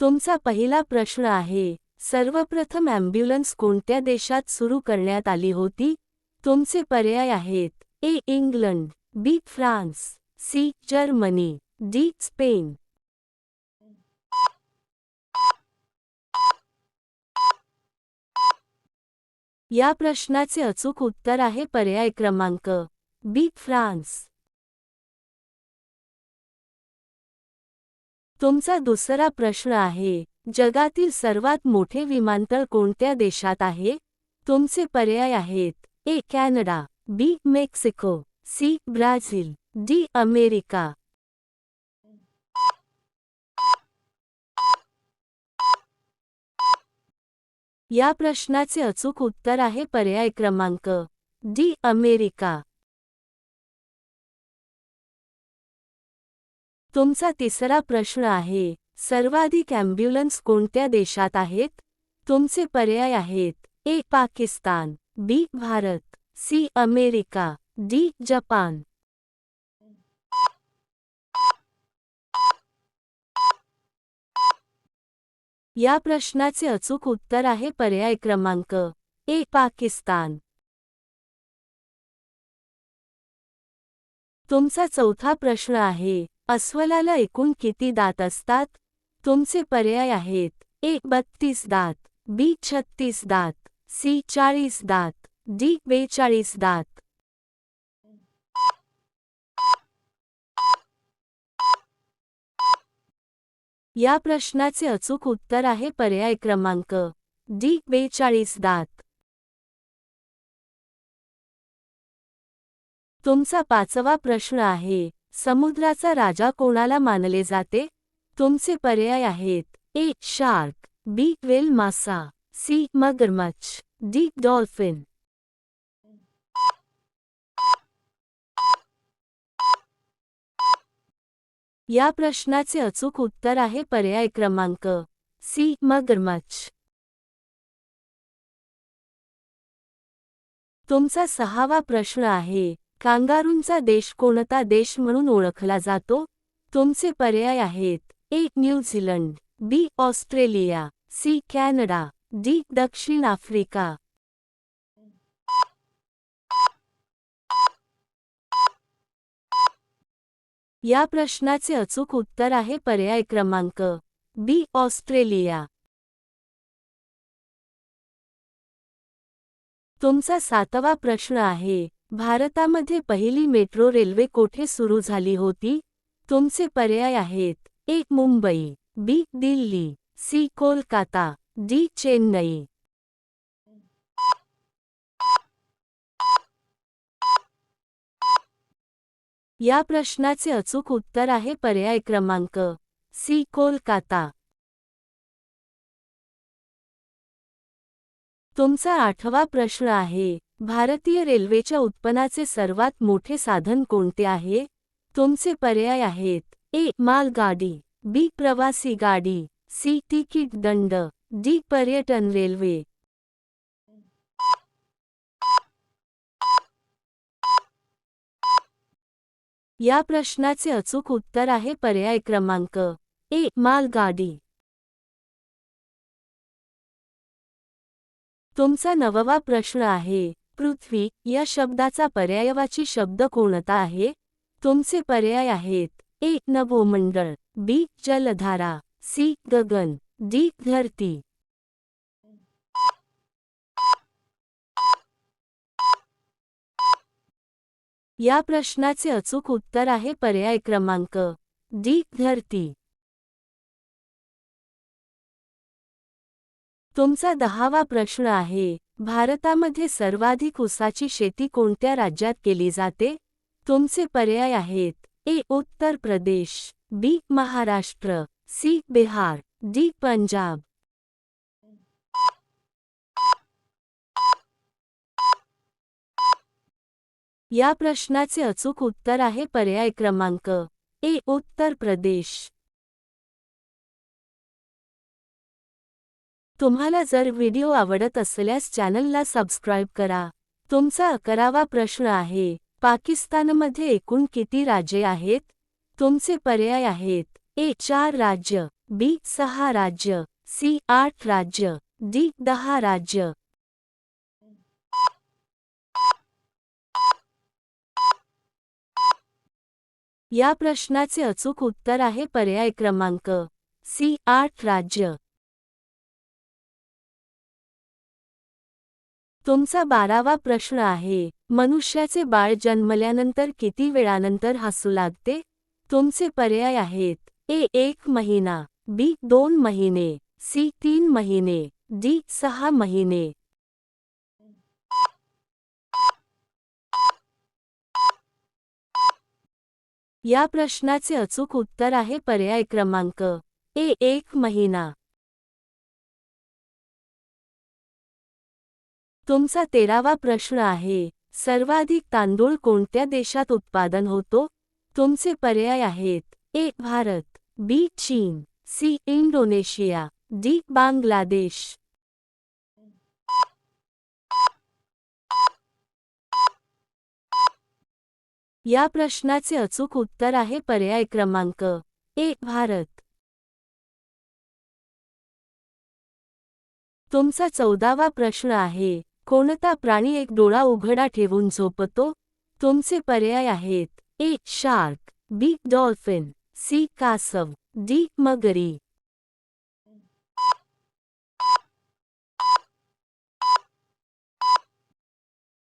तुमचा पहिला प्रश्न आहे सर्वप्रथम ॲम्ब्युलन्स कोणत्या देशात सुरू करण्यात आली होती? तुमचे पर्याय आहेत A England B France C Germany D Spain. या प्रश्नाचे अचूक उत्तर आहे पर्याय क्रमांक बी फ्रान्स. तुमचा दुसरा प्रश्न आहे जगातील सर्वात मोठे विमानतळ कोणत्या देशात आहे? तुमचे पर्याय आहेत A Canada B Mexico C Brazil D America. या प्रश्नाचे अचूक उत्तर आहे पर्याय क्रमांक डी अमेरिका. तुमचा तिसरा प्रश्न आहे सर्वाधिक ॲम्ब्युलन्स कोणत्या देशात आहेत? तुमचे पर्याय आहेत A Pakistan B Bharat C America D Japan. या प्रश्नाचे अचूक उत्तर आहे पर्याय क्रमांक ए पाकिस्तान. तुमचा चौथा प्रश्न आहे अस्वलाला एकूण किती दात असतात? तुमचे पर्याय आहेत. ए बत्तीस दात. बी छत्तीस दात. सी चाळीस दात. डी बेचाळीस दात. या प्रश्नाचे अचूक उत्तर आहे पर्याय क्रमांक. डी बेचाळीस दात. तुमचा पाचवा प्रश्न आहे. समुद्राचा राजा कोणाला मानले जाते? तुमचे पर्याय आहेत. ए. शार्क. बी. वेल मासा. सी. मगरमच्छ. डी. डॉल्फिन. या प्रश्नाचे अचूक उत्तर आहे पर्याय क्रमांक सी. मगरमच्छ. तुमचा सहावा प्रश्न आहे. कांगारूंचा देश कोणता देश म्हणून ओळखला जातो? तुमचे पर्याय आहेत. A. New Zealand B. Australia. C. Canada. D. दक्षिण आफ्रिका. या प्रश्नाचे अचूक उत्तर आहे पर्याय क्रमांक बी. ऑस्ट्रेलिया. तुमचा सातवा प्रश्न आहे. भारतामध्ये पहिली मेट्रो रेल्वे कोठे सुरू झाली होती? तुमचे पर्याय आहेत. एक Mumbai. B Delhi. C Kolkata. D Chennai. या प्रश्नाचे अचूक उत्तर आहे पर्याय क्रमांक सी कोलकाता. तुमचा आठवा प्रश्न आहे भारतीय रेल्वेच्या उत्पन्नाचे सर्वात मोठे साधन कोणते आहे? तुमचे पर्याय आहेत ए मालगाडी बी प्रवासी गाडी सी तिकीट दंड डी पर्यटन रेल्वे. या प्रश्नाचे अचूक उत्तर आहे पर्याय क्रमांक ए मालगाडी. तुमचा नववा प्रश्न आहे पृथ्वी या शब्दाचा पर्यायवाची शब्द कोणता आहे? तुमचे पर्याय आहेत ए नभोमंडळ बी जलधारा सी गगन डी धरती. या प्रश्नाचे अचूक उत्तर आहे पर्याय क्रमांक डी धरती. तुमचा दहावा प्रश्न आहे भारतामध्ये सर्वाधिक ऊसाची शेती कोणत्या राज्यात केली जाते? तुमचे पर्याय आहेत A Uttar Pradesh B Maharashtra C Bihar D Punjab. या प्रश्नाचे अचूक उत्तर आहे पर्याय क्रमांक ए उत्तर प्रदेश. तुम्हाला जर व्हिडिओ आवडत असल्यास चॅनलला सबस्क्राईब करा. तुमचा अकरावा प्रश्न आहे पाकिस्तानमध्ये एकूण किती राज्ये आहेत? तुमचे पर्याय आहेत. ए चार राज्य. बी सहा राज्य. सी आठ राज्य. डी दहा राज्य. या प्रश्नाचे अचूक उत्तर आहे पर्याय क्रमांक. सी आठ राज्य. तुमचा बारावा प्रश्न आहे मनुष्याचे बाळ जन्मल्यानंतर किती वेळानंतर हसू लागते? तुमचे पर्याय आहेत ए एक महिना बी दोन महिने सी तीन महिने डी सहा महिने. या प्रश्नाचे अचूक उत्तर आहे पर्याय क्रमांक ए एक महिना. तुमचा तेरावा प्रश्न आहे सर्वाधिक तांदूळ कोणत्या देशात उत्पादन होतो? तुमचे पर्याय आहेत ए भारत बी चीन सी इंडोनेशिया डी बांगलादेश. या प्रश्नाचे अचूक उत्तर आहे पर्याय क्रमांक ए भारत. तुमचा चौदावा प्रश्न आहे कोणता प्राणी एक डोळा उघडा ठेवून झोपतो? तुमचे पर्याय आहेत. A shark. B dolphin. C कासव. डी मगरी.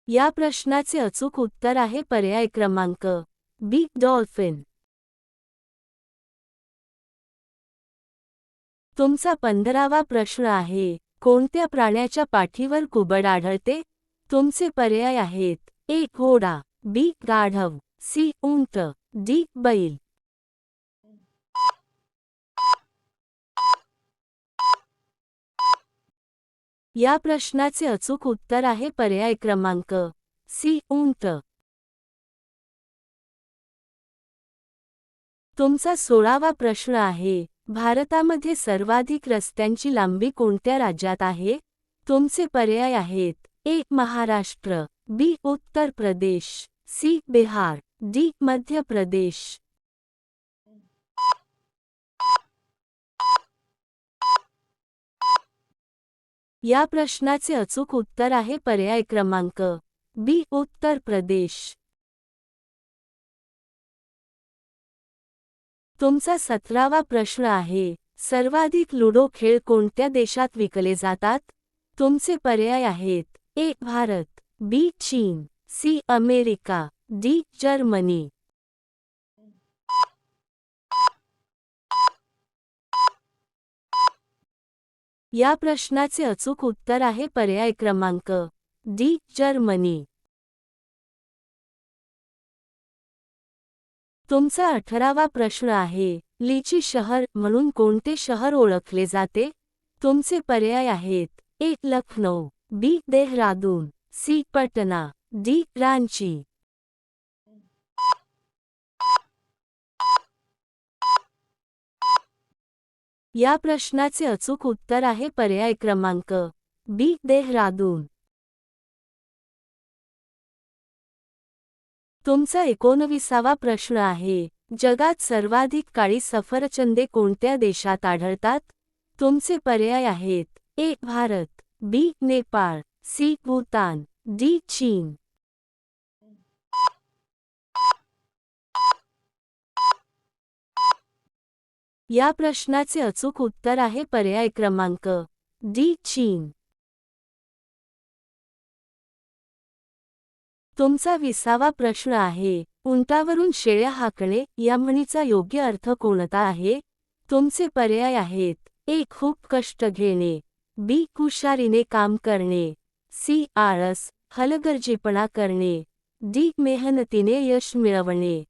या प्रश्नाचे अचूक उत्तर आहे पर्याय क्रमांक बी डॉल्फिन. तुमचा पंधरावा प्रश्न आहे. कोणत्या प्राण्याच्या पाठीवर कुबड आढळते? तुमचे पर्याय आहेत. ए घोडा. बी गाढव. सी उंट. डी बैल. या प्रश्नाचे अचूक उत्तर आहे पर्याय क्रमांक सी उंट. तुमचा सोळावा प्रश्न आहे. भारतामध्ये सर्वाधिक रस्त्यांची लांबी कोणत्या राज्यात आहे? तुमचे पर्याय आहेत. ए. महाराष्ट्र. बी. उत्तर प्रदेश. सी. बिहार. डी. मध्य प्रदेश. या प्रश्नाचे अचूक उत्तर आहे पर्याय क्रमांक. बी. उत्तर प्रदेश. तुमचा सतरावा प्रश्न आहे सर्वाधिक लुडो खेळ कोणत्या देशात विकले जातात? तुमचे पर्याय आहेत ए भारत बी चीन सी अमेरिका डी जर्मनी. या प्रश्नाचे अचूक उत्तर आहे पर्याय क्रमांक डी जर्मनी. तुमचा अठरावा प्रश्न आहे लीची शहर म्हणून कोणते शहर ओळखले जाते? तुमचे पर्याय आहेत A Lucknow B Dehradun C Patna D Ranchi. या प्रश्नाचे अचूक उत्तर आहे पर्याय क्रमांक बी देहरादून. तुमचा एकोणविसावा प्रश्न आहे जगात सर्वाधिक काळी सफरचंदे कोणत्या देशात आढळतात? तुमचे पर्याय आहेत A Bharat B Nepal C Bhutan D चीन. या प्रश्नाचे अचूक उत्तर आहे पर्याय क्रमांक डी चीन. तुमचा विसावा प्रश्न आहे उंटावरून शेळ्या हाकणे या म्हणीचा योग्य अर्थ कोणता आहे? तुमचे पर्याय आहेत ए खूप कष्ट घेणे बी कुशारीने काम करणे सी आळस हलगर्जीपणा करणे डी मेहनतीने यश मिळवणे.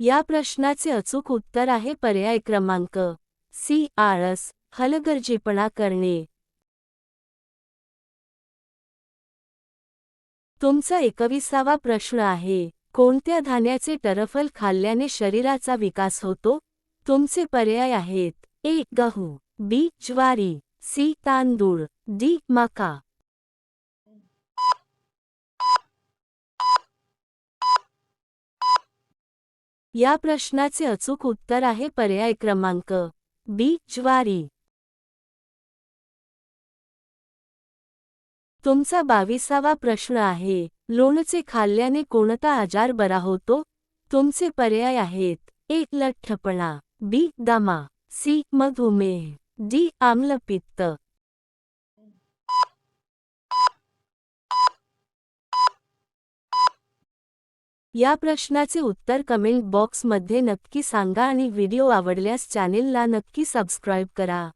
या प्रश्नाचे अचूक उत्तर आहे पर्याय क्रमांक सी आळस हलगर्जीपणा करणे. तुमचा एकविसावा प्रश्न आहे कोणत्या धान्याचे टरफल खाल्ल्याने शरीराचा विकास होतो? तुमचे पर्याय आहेत ए गहू बी ज्वारी सी तांदूळ डी मका. या प्रश्नाचे अचूक उत्तर आहे पर्याय क्रमांक बी ज्वारी. तुमचा बाविसावा प्रश्न आहे लोणचे खाल्ल्याने कोणता आजार बरा होतो? तुमचे पर्याय आहेत एक लठ्ठपणा बी दमा सी मधुमेह डी आम्लपित्त. या प्रश्नाचे उत्तर कमेंट बॉक्समध्ये नक्की सांगा आणि व्हिडिओ आवडल्यास चॅनेलला नक्की सबस्क्राईब करा.